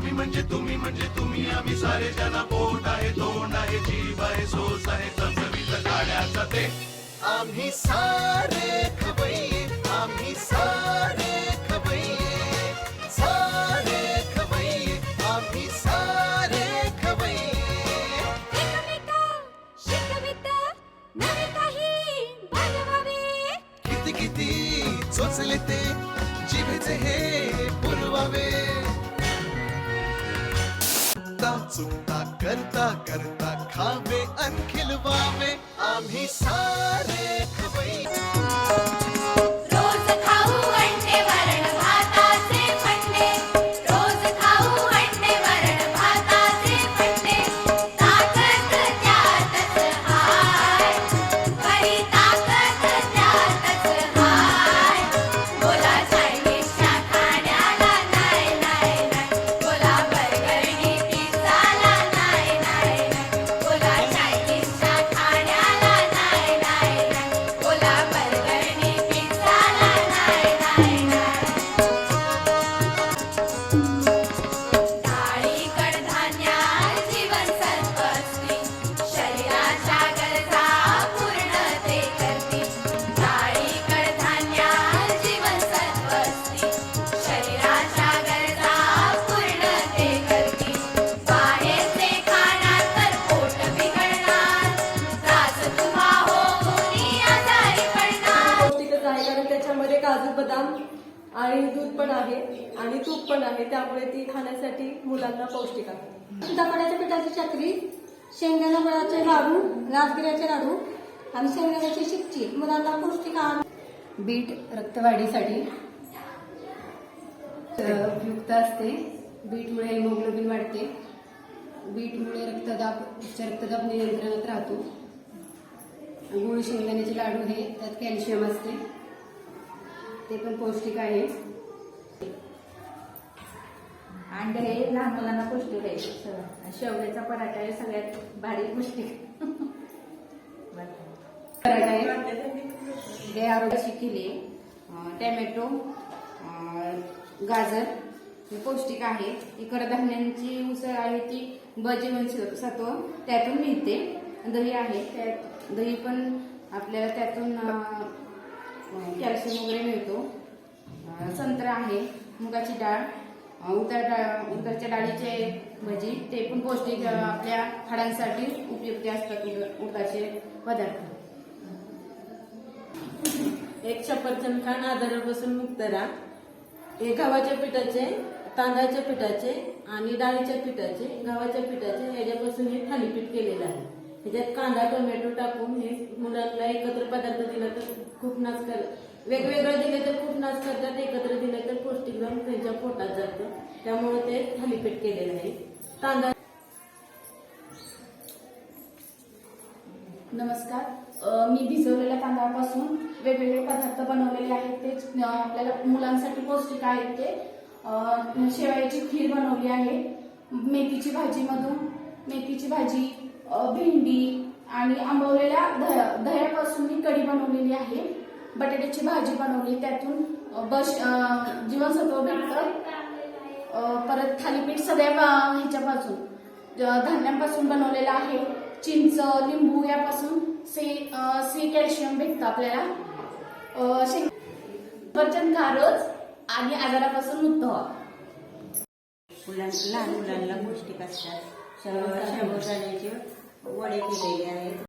आम्ही म्हणजे तुम्ही म्हणजे तुम्ही आम्ही सारे जना पोट आहे तोंड आहे जीव आहे सोस आहे चमचमीत गाड्याचा ते. आम्ही सारे खवय्ये आम्ही सारे खवय्ये सारे खवय्ये आम्ही सारे बनवावे किती किती चोचले ते जिभेचे हे चुकता चुकता करता करता खावे अन खिलवावे आम्ही सारे आहे कारण त्याच्यामध्ये काजू बदाम आणि दूध पण आहे आणि तूप पण आहे. त्यामुळे ती खाण्यासाठी मुलांना पौष्टिक आहे. सीताफळाच्या पिठाची चकरी शेंगदाणा फळाचे लाडू राजगिऱ्याचे लाडू आणि शेंगदाण्याची शिकची मुलांना पौष्टिक आहार. बीट रक्तवाढीसाठी उपयुक्त असते. बीटमुळे हिमोग्लोबिन वाढते. बीटमुळे रक्तदाब उच्च रक्तदाब नियंत्रणात राहतो. गुळ शेंगदाण्याचे लाडू हे त्यात कॅल्शियम असते. ते पण पौष्टिक आहे. अंडे हे लहान मुलांना पौष्टिक आहे. श- शेवग्याचा पराठा हे सगळ्यात भारी पौष्टिक. पराठा आहे. हे आरोग्याची केली टॅमॅटो गाजर हे पौष्टिक आहे. ही कडधान्यांची उसळ आहे ती ब जीवनसत्व त्यातून मिळते. दही आहे. त्यात दही पण आपल्याला त्यातून कॅल्शियम वगैरे मिळतो. संत्रा आहे मुगाची डाळ उतर डाळ उतरच्या डाळीचे भजी ते पण पौष्टिक आपल्या हाडांसाठी उपयुक्त असतात उताचे पदार्थ. एक सफरचंद खाण आजारापासून मुक्त राहा. हे गव्हाच्या पिठाचे तांदळाच्या पिठाचे आणि डाळीच्या पिठाचे गव्हाच्या पिठाचे ह्याच्यापासून हे थालीपीठ केलेलं आहे. त्याच्यात कांदा टोमॅटो टाकून हे मुलांना एकत्र पदार्थ दिला तर खूप नाच कर वेगवेगळं दिले तर खूप नाच करतात एकत्र दिले तर पौष्टिक जाऊन त्यांच्या पोटात जातं. त्यामुळे ते थालीपीठ केलेलं नाही तांदळा नमस्कार. मी भिजवलेल्या तांदळापासून वेगवेगळे पदार्थ बनवलेले आहेत. ते आपल्याला मुलांसाठी पौष्टिक आहेत ते. शेवयाची खीर बनवली आहे. मेथीची भाजीमधून मेथीची भाजी भेंडी आणि आंबवलेल्या दह्या- दह्यापासून मी कढी बनवलेली आहे. बटाट्याची भाजी बनवली त्यातून बश जीवनसत्व भेटतं. परत थालीपीठ सगळ्या ह्याच्यापासून धान्यांपासून बनवलेलं आहे. चिंच लिंबू यापासून सी सी कॅल्शियम भेटतं आपल्याला. शेंग रोज आणि आजारापासून मुक्त व्हा. लहान मुलांना पौष्टिक असतात. शाबुदाण्याचे वडे केलेले आहेत